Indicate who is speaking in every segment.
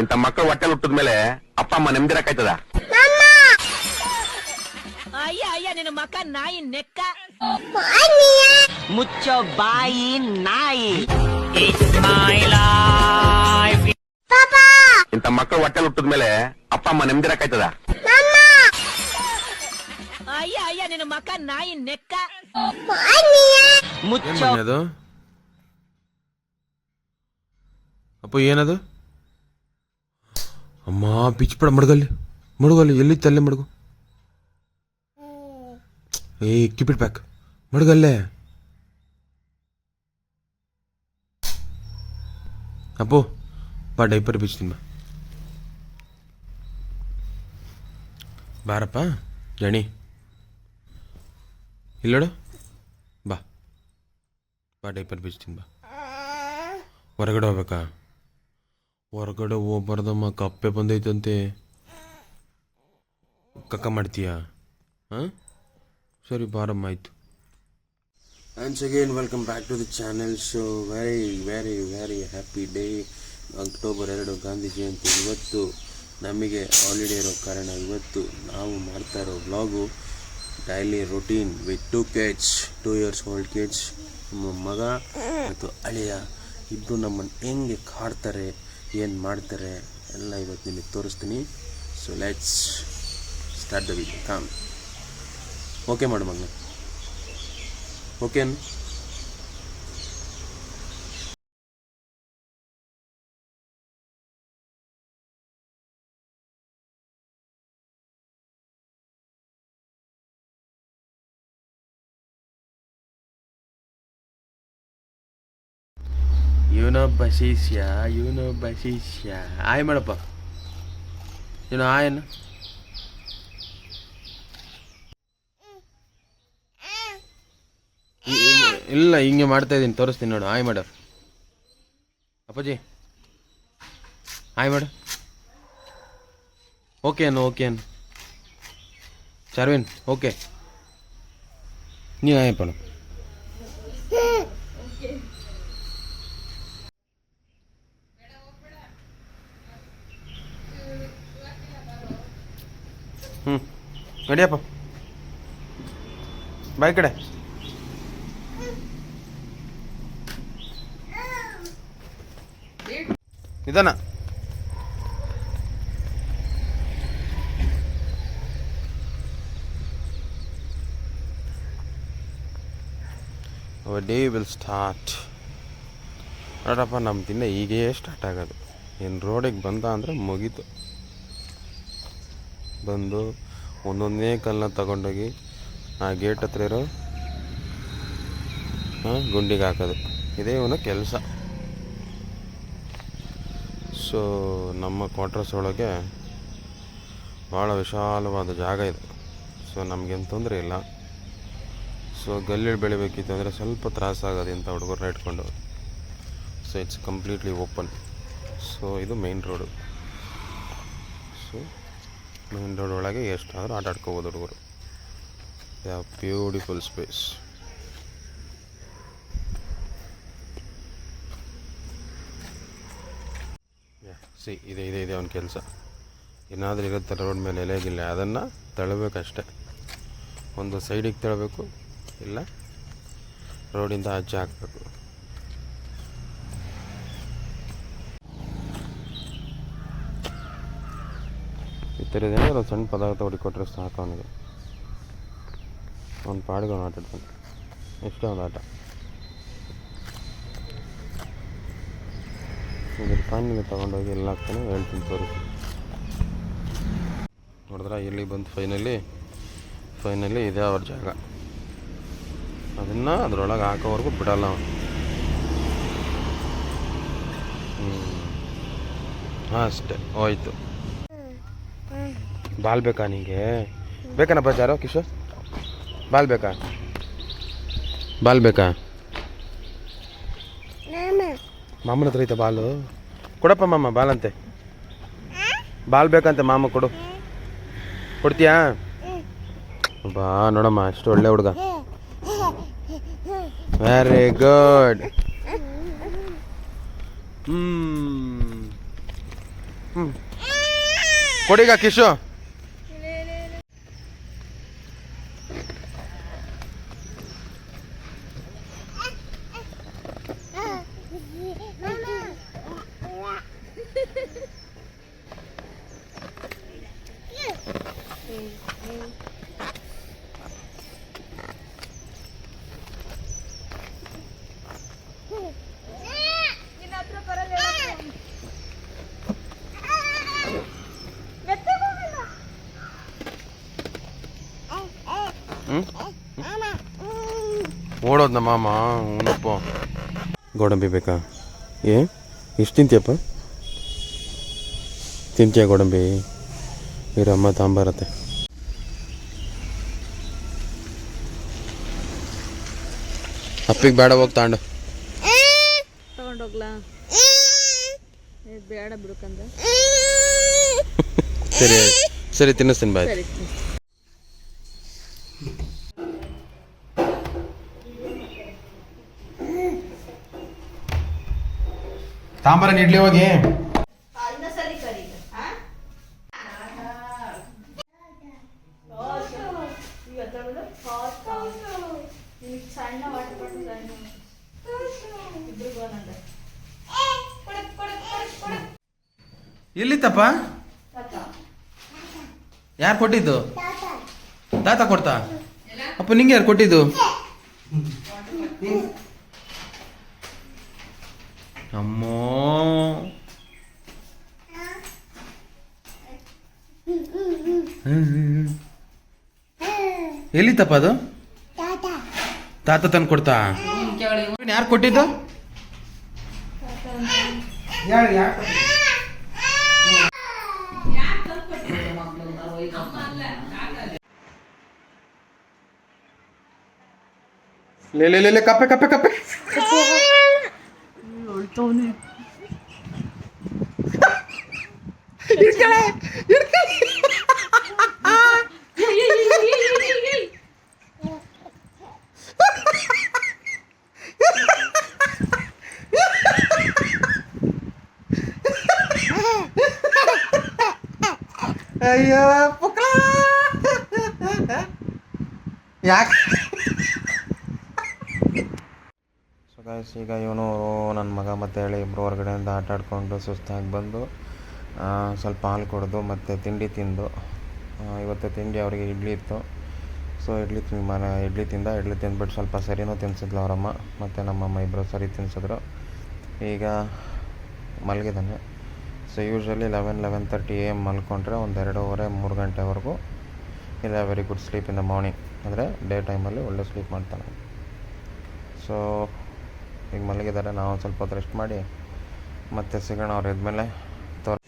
Speaker 1: ಇಂಥ ಮಕ್ಕಳು ಹೊಟ್ಟೆ ಹುಟ್ಟಿದ ಮೇಲೆ ಅಪ್ಪ ಅಮ್ಮ ನೆಮ್ಮದಿರಕ್ಕಾಯ್ತದ
Speaker 2: ಅಯ್ಯ ಅಯ್ಯ ನಿನ್ನ ಮಕ್ಕ ನಾಯಿ ನೆಕ್ಕ
Speaker 3: ಮುಚ್ಚೋ ಬಾಯಿ ನಾಯಿ
Speaker 1: ಇಂಥ ಮಕ್ಕಳು ಹೊಟ್ಟೆ ಹುಟ್ಟಿದ ಮೇಲೆ ಅಪ್ಪ ಅಮ್ಮ ನೆಮ್ಮದಿರಕ್ಕಾಯ್ತದ
Speaker 2: ಅಯ್ಯ ಅಯ್ಯ ನಿನ್ನ ಮಕ್ಕ ನಾಯಿ ನೆಕ್ಕ
Speaker 4: ಏನ್
Speaker 3: ಮುಚ್ಚೋ
Speaker 4: ಬನ್ನಿ ಅದು ಅಪ್ಪ ಏನದು ಅಮ್ಮ ಪಿಚ್ಪಡ ಮಡಗಲ್ಲಿ ಮಡಗಲ್ಲಿ ಎಲ್ಲಿತ್ತು ಅಲ್ಲೇ ಮಡಗು ಏ ಕಿಪಿಟ್ ಪ್ಯಾಕ್ ಮಡಗಲ್ಲೇ ಅಪ್ಪು ಬಾ ಡೈಪರ್ ಬಿಚ್ತೀನಿ ಬಾ ಬಾರಪ್ಪ ಜಣಿ ಇಲ್ಲೋಡು ಬಾ ಬಾ ಡೈಪರ್ ಬಿಚ್ತೀನಿ ಬಾ ಹೊರಗಡೆ ಹೋಗ್ಬೇಕಾ ಹೊರಗಡೆ ಹೋಗ್ಬಾರ್ದಮ್ಮ ಕಪ್ಪೆ ಬಂದೈತಂತೆ. ಕಕ್ಕ ಮಾಡ್ತೀಯಾ? ಹಾಂ? ಸರಿ, ಬಾರಮ್ಮ, ಆಯಿತು. And again welcome back to the channel so very very very happy day October ಎರಡು ಗಾಂಧಿ ಜಯಂತಿ ಇವತ್ತು ನಮಗೆ ಹಾಲಿಡೇ ಇರೋ ಕಾರಣ, ಇವತ್ತು ನಾವು ಮಾಡ್ತಾ ಇರೋ vlog daily routine with two kids two years old kids ನಮ್ಮ ಮಗ ಮತ್ತು ಅಳಿಯ. ಇಬ್ಬರು ನಮ್ಮನ್ನು ಹೆಂಗೆ ಕಾಡ್ತಾರೆ ಏನು ಮಾಡ್ತಾರೆ ಎಲ್ಲ ಇವತ್ತು ನಿಮಗೆ ತೋರಿಸ್ತೀನಿ. So let's start the video calm okay ಮಾಡು ಮಗ ಓಕೆ ಇವನೊಬ್ಬ ಶಿಷ್ಯ ಇವನೊಬ್ಬ ಶಿಷ್ಯ ಆಯ್ ಮಾಡಪ್ಪ. ಇವನು ಆಯನ್ ಇಲ್ಲ, ಹಿಂಗೆ ಮಾಡ್ತಾ ಇದ್ದೀನಿ. ತೋರಿಸ್ತೀನಿ ನೋಡು. ಆಯ್ ಮಾಡು. ಅಪ್ಪಾಜಿ. ಆಯ್ ಮಾಡು. ಓಕೆ ಅನ್ನು ಓಕೆ ಅನ್ನು. ಚಾರ್ವಿನ್, ಓಕೆ. ನೀವು ಆಯ್ ನಡಿಯಪ್ಪ ಬಾಯ್ ಕಡೆ. ನಿಧಾನ. Day will start. ನೋಡಪ್ಪ ನಮ್ಮ ದಿನ ಈಗೇ ಸ್ಟಾರ್ಟ್ ಆಗೋದು. ಏನು ರೋಡಿಗೆ ಬಂದ ಅಂದರೆ ಮುಗೀತು. ಬಂದು ಒಂದೊಂದೇ ಕಲ್ಲನ್ನ ತಗೊಂಡೋಗಿ ಆ ಗೇಟ್ ಹತ್ರ ಇರೋ ಗುಂಡಿಗೆ ಹಾಕೋದು. ಇದೇ ಇವನ ಕೆಲಸ. ಸೊ ನಮ್ಮ ಕ್ವಾರ್ಟರ್ಸ್ ಒಳಗೆ ಭಾಳ ವಿಶಾಲವಾದ ಜಾಗ ಇದೆ. ಸೊ ನಮಗೇನು ತೊಂದರೆ ಇಲ್ಲ. ಸೊ ಗಲ್ಲಿ ಬೆಳಿಬೇಕಿತ್ತು ಅಂದರೆ ಸ್ವಲ್ಪ ತ್ರಾಸಾಗೋದು ಇಂಥ ಹುಡುಗರನ್ನ ಇಟ್ಕೊಂಡು. So it's completely open so ಇದು main road so main road ಒಳಗೆ ಎಷ್ಟಾದರೂ ಆಟ ಆಡ್ಕೋಬೋದು ಹುಡುಗರು. ಯಾವ ಬ್ಯೂಟಿಫುಲ್ ಸ್ಪೇಸ್. ಸಿ, ಇದೆ ಇದೆ ಇದೆ ಅವನ ಕೆಲಸ. ಏನಾದರೂ ಇರುತ್ತೆ ರೋಡ್ ಮೇಲೆ ಎಲೆಗಿಲ್ಲ ಅದನ್ನು ತಳ್ಳಬೇಕಷ್ಟೆ ಒಂದು ಸೈಡಿಗೆ ತಳ್ಳಬೇಕು ಇಲ್ಲ ರೋಡಿಂದ ಆಚೆ ಹಾಕಬೇಕು. ಈ ಅಂದರೆ ಸಣ್ಣ ಪದಾರ್ಥ ಹೊಡಿಕೊಟ್ರೆ ಸಾಕು ಅವನಿಗೆ. ಅವ್ನು ಪಾಡಿಗೆ ಅವ್ನು ಆಟ ಆಡ್ತಾನೆ. ಎಷ್ಟೇ ಒಂದು ಆಟ. ಇದ್ರ ಕಾಯಿನಿಗೆ ತೊಗೊಂಡೋಗಿ ಎಲ್ಲ ಹಾಕ್ತಾನೆ ಹೇಳ್ತೀನಿ ತೋರಿಸಿ. ನೋಡಿದ್ರೆ ಇಲ್ಲಿ ಬಂದು ಫೈನಲಿ ಫೈನಲಿ ಇದೆ ಅವ್ರ ಜಾಗ. ಅದನ್ನು ಅದರೊಳಗೆ ಹಾಕೋವರೆಗೂ ಬಿಡಲ್ಲ ಅವನು. ಹಾಂ, ಅಷ್ಟೇ. ಹೋಯ್ತು. ಬಾಲ್ ಬೇಕಾ ನಿಂಗೆ? ಬೇಕನಪ್ಪ ಬಜಾರು ಕಿಶೋರ್? ಬಾಲ್ ಬೇಕಾ? ಬಾಲ್ ಬೇಕಾ? ಮಾಮನ ಹತ್ರ ಐತೆ ಬಾಲು. ಕೊಡಪ್ಪ ಮಾಮ ಬಾಲಂತೆ. ಬಾಲ್ ಬೇಕಂತೆ ಮಾಮ ಕೊಡು. ಕೊಡ್ತೀಯಾ? ಬಾ ನೋಡಮ್ಮ ಎಷ್ಟು ಒಳ್ಳೆ ಹುಡುಗ. ವೆರಿ ಗುಡ್ ಹ್ಞೂ
Speaker 5: ಹ್ಞೂ ಕೊಡಿಗ ಕಿಶು. ಓಡೋದ್ ನಮ್ಮ ಮಾಮ ಉಣಪ್ಪ ಗೋಡಂಬಿ ಬೇಕಾ? ಏ ಎಷ್ಟು ತಿಂತೀಯಪ್ಪ? ತಿಂತೀಯ ಗೋಡಂಬಿ? ಇವರಮ್ಮ ತಾಂಬರತ್ತೆ ಅಪ್ಪಿಗೆ ಬೇಡ ಹೋಗಿ ತಗೊಂಡು
Speaker 6: ತಗೊಂಡೋಗ್ಲಾ? ಏ, ಬೇಡ ಬಿಡುಕಂದ
Speaker 5: ಸರಿ ಆಯ್ತು ಸರಿ ತಿನ್ನಿಸ್ತೀನಿ ಬಾಯ್.
Speaker 6: ಸರಿ
Speaker 5: ತಾಂಬರ ಇಡ್ಲಿ ಹೋಗಿ. ಎಲ್ಲಿತ್ತಪ್ಪ ಯಾರು ಕೊಟ್ಟಿದ್ದು? ತಾತ ಕೊಡ್ತಾ? ಅಪ್ಪ ನಿಂಗೆ ಯಾರು ಕೊಟ್ಟಿದ್ದು? ಅಮ್ಮೋ. ಎಲ್ಲಿತ್ತಪ್ಪ ಅದು? ತಾತ ತಂದು ಕೊಡ್ತಾ? ಯಾರು ಕೊಟ್ಟಿದ್ದು? ले ले ले ले कपे कपे कपे। अयो पुकला। ಗಾಯ್ಸ್ ಈಗ ಇವನು ನನ್ನ ಮಗ ಮತ್ತು ಹೇಳಿ ಇಬ್ಬರು ಹೊರಗಡೆಯಿಂದ ಆಟ ಆಡ್ಕೊಂಡು ಸುಸ್ತಾಗಿ ಬಂದು ಸ್ವಲ್ಪ ಹಾಲು ಕುಡಿದು ಮತ್ತು ತಿಂಡಿ ತಿಂದು ಇವತ್ತು ತಿಂಡಿ ಅವರಿಗೆ ಇಡ್ಲಿ ಇತ್ತು. ಸೊ ಇಡ್ಲಿ ತಿಂದು ಮನೆ ಇಡ್ಲಿ ತಿಂದ, ಇಡ್ಲಿ ತಿಂದ್ಬಿಟ್ಟು ಸ್ವಲ್ಪ ಸರಿನೂ ತಿನ್ಸಿದ್ಲು ಅವರಮ್ಮ, ಮತ್ತು ನಮ್ಮಮ್ಮ ಇಬ್ಬರು ಸರಿ ತಿನ್ಸಿದ್ರು. ಈಗ ಮಲಗಿದ್ದಾನೆ so usually eleven eleven thirty A M ಮಲ್ಕೊಂಡ್ರೆ ಒಂದು ಎರಡೂವರೆ, ಮೂರು ಗಂಟೆವರೆಗೂ ಇಲ್ಲ very good sleep in the morning ಅಂದರೆ ಡೇ ಟೈಮಲ್ಲಿ ಒಳ್ಳೆ ಸ್ಲೀಪ್ ಮಾಡ್ತಾನೆ. ಸೊ ಈಗ ಮಲಗಿದ್ದಾರೆ ನಾವು ಸ್ವಲ್ಪ ಹೊತ್ತು ರೆಸ್ಟ್ ಮಾಡಿ ಮತ್ತೆ ಸಿಗೋಣ ಅವ್ರು ಇದ್ಮೇಲೆ. ತೋರ್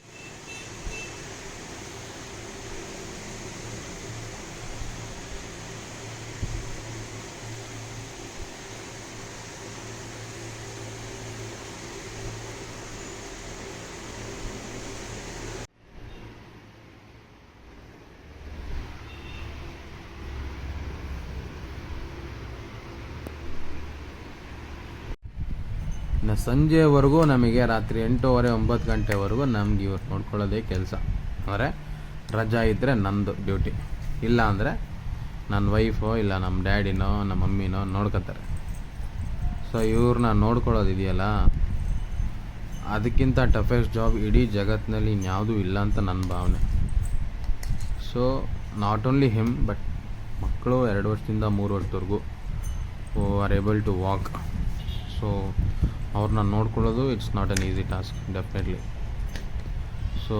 Speaker 4: ಇನ್ನು ಸಂಜೆವರೆಗೂ ನಮಗೆ ರಾತ್ರಿ ಎಂಟೂವರೆ, ಒಂಬತ್ತು ಗಂಟೆವರೆಗೂ ನಮ್ಗೆ ಇವತ್ತು ನೋಡ್ಕೊಳ್ಳೋದೇ ಕೆಲಸ. ಅಂದರೆ ರಜಾ ಇದ್ದರೆ ನಂದು ಡ್ಯೂಟಿ. ಇಲ್ಲ ಅಂದರೆ ನನ್ನ ವೈಫೋ, ಇಲ್ಲ ನಮ್ಮ ಡ್ಯಾಡಿನೋ ನಮ್ಮ ಮಮ್ಮಿನೋ ನೋಡ್ಕೊತಾರೆ. ಸೊ ಇವ್ರನ್ನ ನೋಡ್ಕೊಳ್ಳೋದಿದೆಯಲ್ಲ ಅದಕ್ಕಿಂತ ಟಫೆಸ್ಟ್ ಜಾಬ್ ಇಡೀ ಜಗತ್ತಿನಲ್ಲಿ ಇನ್ಯಾವುದೂ ಇಲ್ಲ ಅಂತ ನನ್ನ ಭಾವನೆ. So not only him but ಮಕ್ಕಳು ಎರಡು ವರ್ಷದಿಂದ ಮೂರು ವರ್ಷದವರೆಗೂ are able to walk so ಅವ್ರನ್ನ ನೋಡ್ಕೊಳ್ಳೋದು it's not an easy task definitely so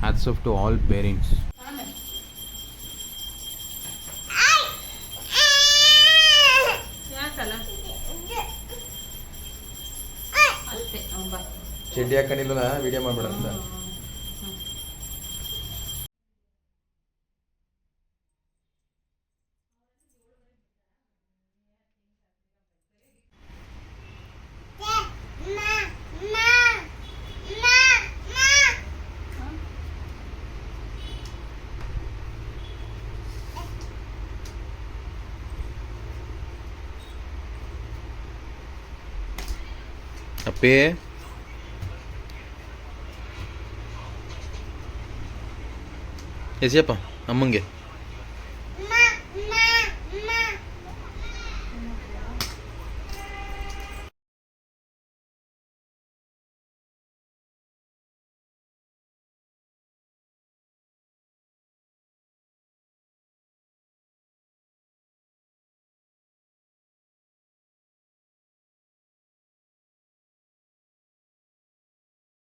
Speaker 4: hats
Speaker 6: off to all parents
Speaker 5: ಚಡ್ಡಿ ಹಾಕೊಂಡಿಲ್ಲ ವಿಡಿಯೋ ಮಾಡ್ಬೇಡ ಅಂತ. 빼.
Speaker 4: Es cierto, vamos a